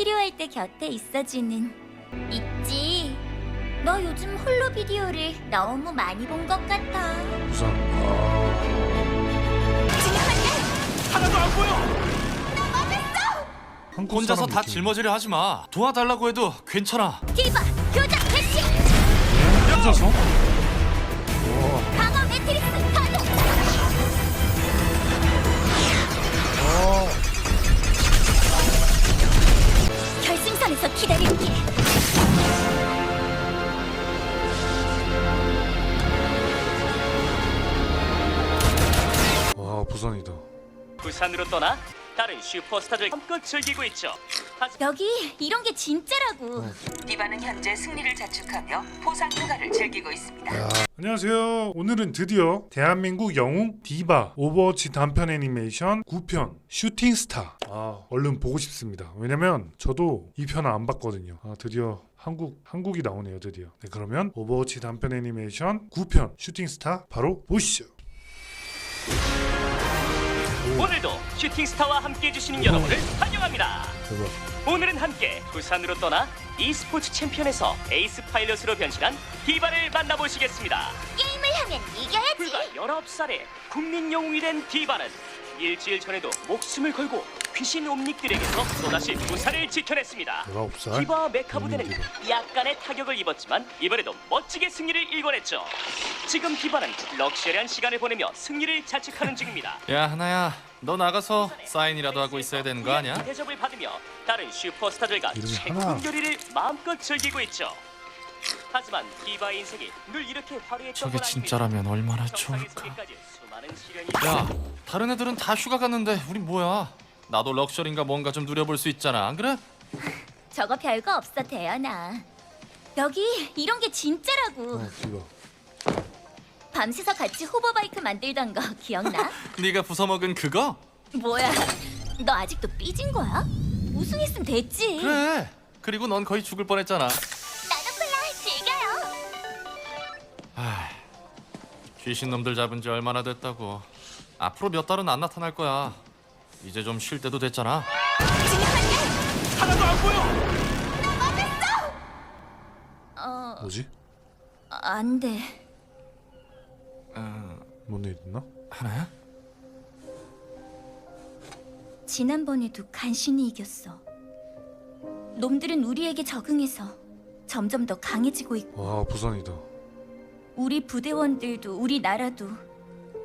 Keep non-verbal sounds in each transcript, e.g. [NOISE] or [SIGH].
필요할 때 곁에 있어주는 있지. 너 요즘 홀로 비디오를 너무 많이 본 것 같아. 아, 하나도 안 보여. 혼자서 다 느낌. 짊어지려 하지 마. 도와달라고 해도 괜찮아. 디바 교장 개시 혼자서? 부산이다. 부산으로 떠나 다른 슈퍼스타들 함껏 즐기고 있죠. 여기 이런 게 진짜라고. 디바는 현재 승리를 자축하며 포상 휴가를 즐기고 있습니다. 안녕하세요. 오늘은 드디어 대한민국 영웅 디바 오버워치 단편 애니메이션 9편 슈팅 스타. 아 얼른 보고 싶습니다. 왜냐면 저도 이 편을 안 봤거든요. 아 드디어 한국 한국이 나오네요. 드디어. 네 그러면 오버워치 단편 애니메이션 9편 슈팅 스타 바로 보시죠. 오늘도 슈팅 스타와 함께 해주시는 여러분을 환영합니다. 대박. 오늘은 함께 부산으로 떠나 e스포츠 챔피언에서 에이스 파일럿으로 변신한 디바를 만나보시겠습니다. 게임을 하면 이겨야지. 불과 19살에 국민 영웅이 된 디바는 일주일 전에도 목숨을 걸고 귀신 옴닉들에게서 또다시 부산을 지켜냈습니다. 19살. 디바와 메카 부대는 약간의 타격을 입었지만 이번에도 멋지게 승리를 일궈냈죠. 지금 디바는 럭셔리한 시간을 보내며 승리를 자축하는 중입니다. 야 하나야, 너 나가서 사인이라도 하고 있어야 되는 거 아니야? 대접을 받으며 다른 슈퍼스타들과 이름이. 교리를 마음껏 즐기고 있죠. 하지만 디바의 인생이 늘 이렇게 화려했던 저게 건. 진짜라면 얼마나 좋을까. 서기까지 수많은 시련이 야, 다른 애들은 다 휴가 갔는데 우린 뭐야? 나도 럭셔리인가 뭔가 좀 누려볼 수 있잖아, 안 그래? 저거 별거 없어 대연아. 여기 이런 게 진짜라고. 어 디바. 밤새서 같이 호버바이크 만들던 거 [LAUGHS] 기억나? [LAUGHS] 네가 부숴먹은 그거? 뭐야? 너 아직도 삐진 거야? 우승했으면 됐지. 그래. 그리고 넌 거의 죽을 뻔했잖아. 나도 콜라 즐겨요. 아, 귀신 놈들 잡은 지 얼마나 됐다고. 앞으로 몇 달은 안 나타날 거야. 이제 좀 쉴 때도 됐잖아. 하나도 안 보여. 어, 뭐지? 안 돼. 어, 뭔 일 있나? 하나야? 지난번에도 간신히 이겼어. 놈들은 우리에게 적응해서 점점 더 강해지고 있고 와 부산이다. 우리 부대원들도 우리 나라도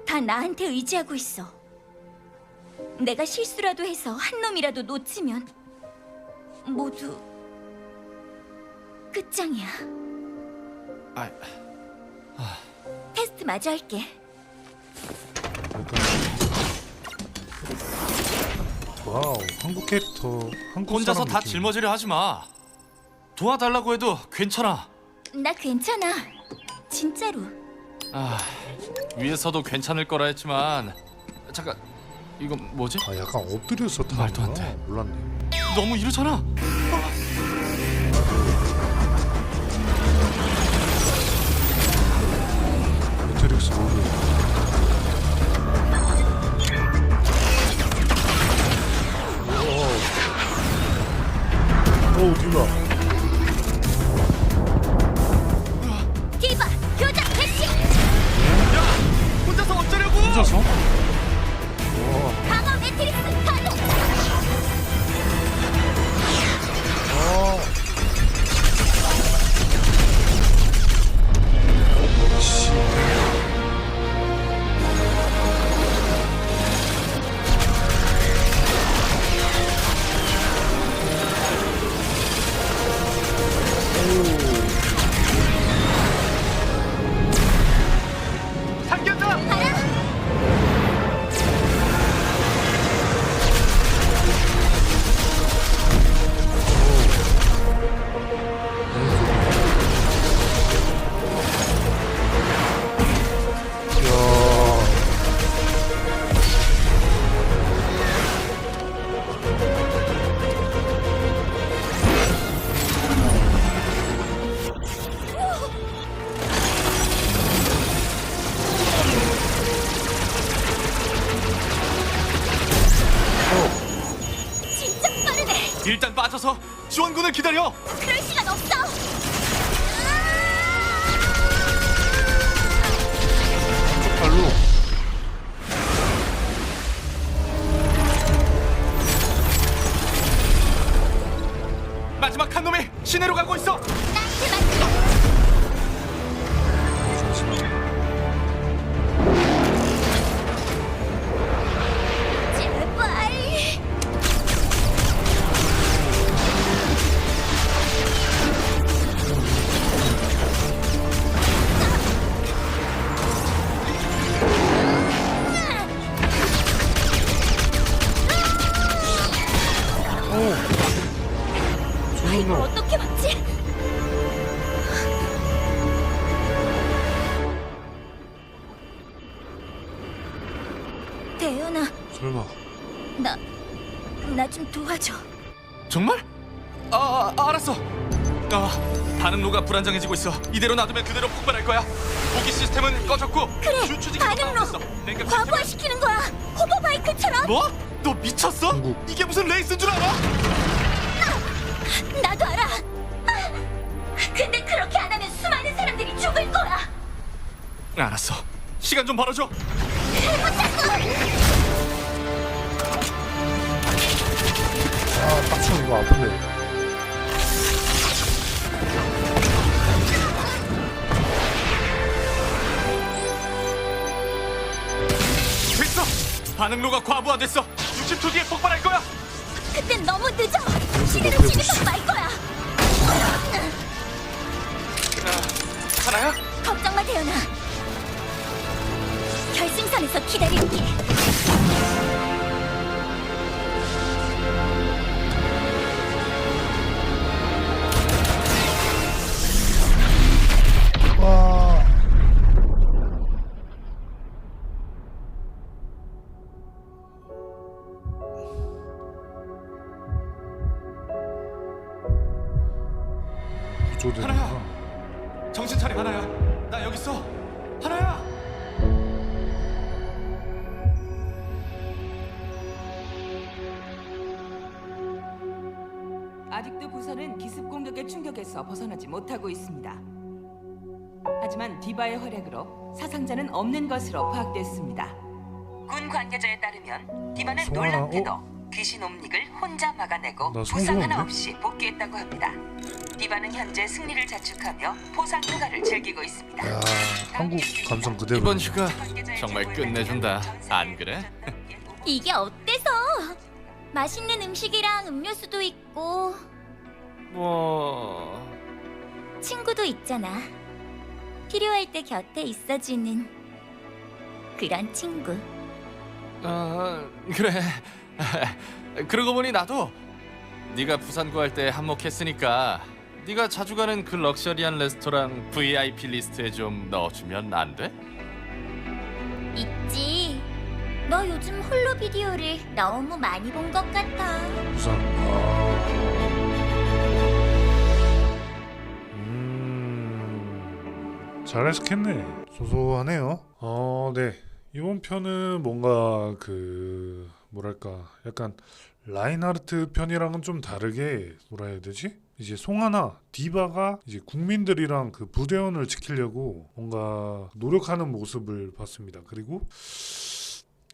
다 나한테 의지하고 있어. 내가 실수라도 해서 한 놈이라도 놓치면 모두 끝장이야. 아, 테스트 마저 할게. 와우 한국 캐릭터 한국 혼자서 사람 다 느낌. 짊어지려 하지 마. 도와달라고 해도 괜찮아. 나 괜찮아. 진짜로. 아, 위에서도 괜찮을 거라 했지만 잠깐 이건 뭐지? 아 약간 엎드려서 타는 말도 안? 돼. 몰랐네. 너무 이르잖아. 매트릭스 모드. 오, 오 디바. 디바 교장 개시 야, 혼자서 어쩌려고? 혼자서? 방어 매트리스 가동. 기다려. 그럴 시간 없어. 한쪽 발로 마지막 한 놈이 시내로 가고 있어. 나 나 좀 도와줘. 정말? 아, 아 알았어. 아, 반응로가 불안정해지고 있어. 이대로 놔두면 그대로 폭발할 거야. 무기 시스템은 꺼졌고 그래, 주추지가 반응로. 나왔어. 냉각 과부하시키는 거야. 호버바이크처럼. 뭐? 너 미쳤어? 이게 무슨 레이스인 줄 알아? 나도 알아. 아, 근데 그렇게 안 하면 수많은 사람들이 죽을 거야. 알았어. 시간 좀 벌어줘. 아 빡쳐 이거 아픈데 됐어. 반응로가 과부하됐어. 60초 뒤에 폭발할 거야. 그땐 너무 늦어. 너 지금서 말 거야. 아, 하나야? 걱정 마, 대현아. 결승선에서 기다릴게. 조되는구나 정신 차려 하나야. 나 여기 있어. 하나야. 아직도 부산은 기습 공격의 충격에서 벗어나지 못하고 있습니다. 하지만 디바의 활약으로 사상자는 없는 것으로 파악됐습니다. 군 관계자에 따르면 디바는 송하나, 놀랍게도 귀신 옴닉을 혼자 막아내고 나 부상? 하나 없이 복귀했다고 합니다. 디바는 현재 승리를 자축하며 포상 휴가를 즐기고 있습니다. 야 한국 감성 그대로 이번 휴가 정말 끝내준다. 안 그래? 이게 어때서? 맛있는 음식이랑 음료수도 있고 뭐 친구도 있잖아. 필요할 때 곁에 있어주는 그런 친구. 아, 그래. 그러고 보니 나도 네가 부산 구할 때 한몫했으니까 네가 자주 가는 그 럭셔리한 레스토랑 VIP 리스트에 좀 넣어주면 안 돼? 있지. 너 요즘 홀로 비디오를 너무 많이 본 것 같아. 아. 음 잘 해석했네 소소하네요 어 네 이번 편은 뭔가 그 뭐랄까 약간 라인하르트 편이랑은 좀 다르게 뭐라 해야 되지 이제 송하나 디바가 이제 국민들이랑 그 부대원을 지키려고 뭔가 노력하는 모습을 봤습니다. 그리고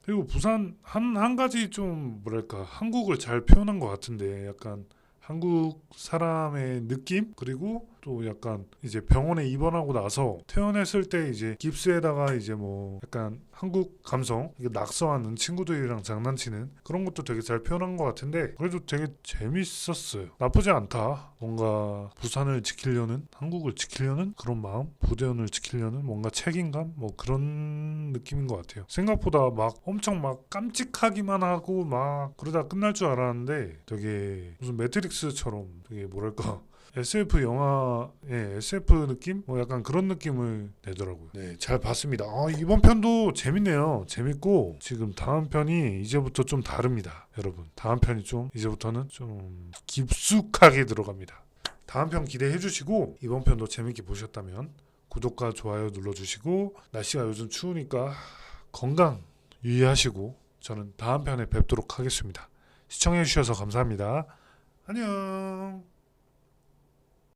그리고 부산 한, 한 가지 좀 뭐랄까 한국을 잘 표현한 것 같은데 약간 한국 사람의 느낌? 그리고 또 약간 이제 병원에 입원하고 나서 퇴원했을 때 이제 깁스에다가 이제 뭐 약간 한국 감성 낙서하는 친구들이랑 장난치는 그런 것도 되게 잘 표현한 것 같은데 그래도 되게 재밌었어요. 나쁘지 않다. 뭔가 부산을 지키려는 한국을 지키려는 그런 마음 부대원을 지키려는 뭔가 책임감 뭐 그런 느낌인 것 같아요. 생각보다 막 엄청 막 깜찍하기만 하고 막 그러다 끝날 줄 알았는데 되게 무슨 매트릭스처럼 되게 뭐랄까 SF 영화의 SF 느낌? 뭐 약간 그런 느낌을 내더라고요. 네, 잘 봤습니다. 아, 이번 편도 재밌네요. 재밌고 지금 다음 편이 이제부터 좀 다릅니다. 여러분. 다음 편이 좀 이제부터는 좀 깊숙하게 들어갑니다. 다음 편 기대해 주시고 이번 편도 재밌게 보셨다면 구독과 좋아요 눌러 주시고 날씨가 요즘 추우니까 건강 유의하시고 저는 다음 편에 뵙도록 하겠습니다. 시청해 주셔서 감사합니다. 안녕.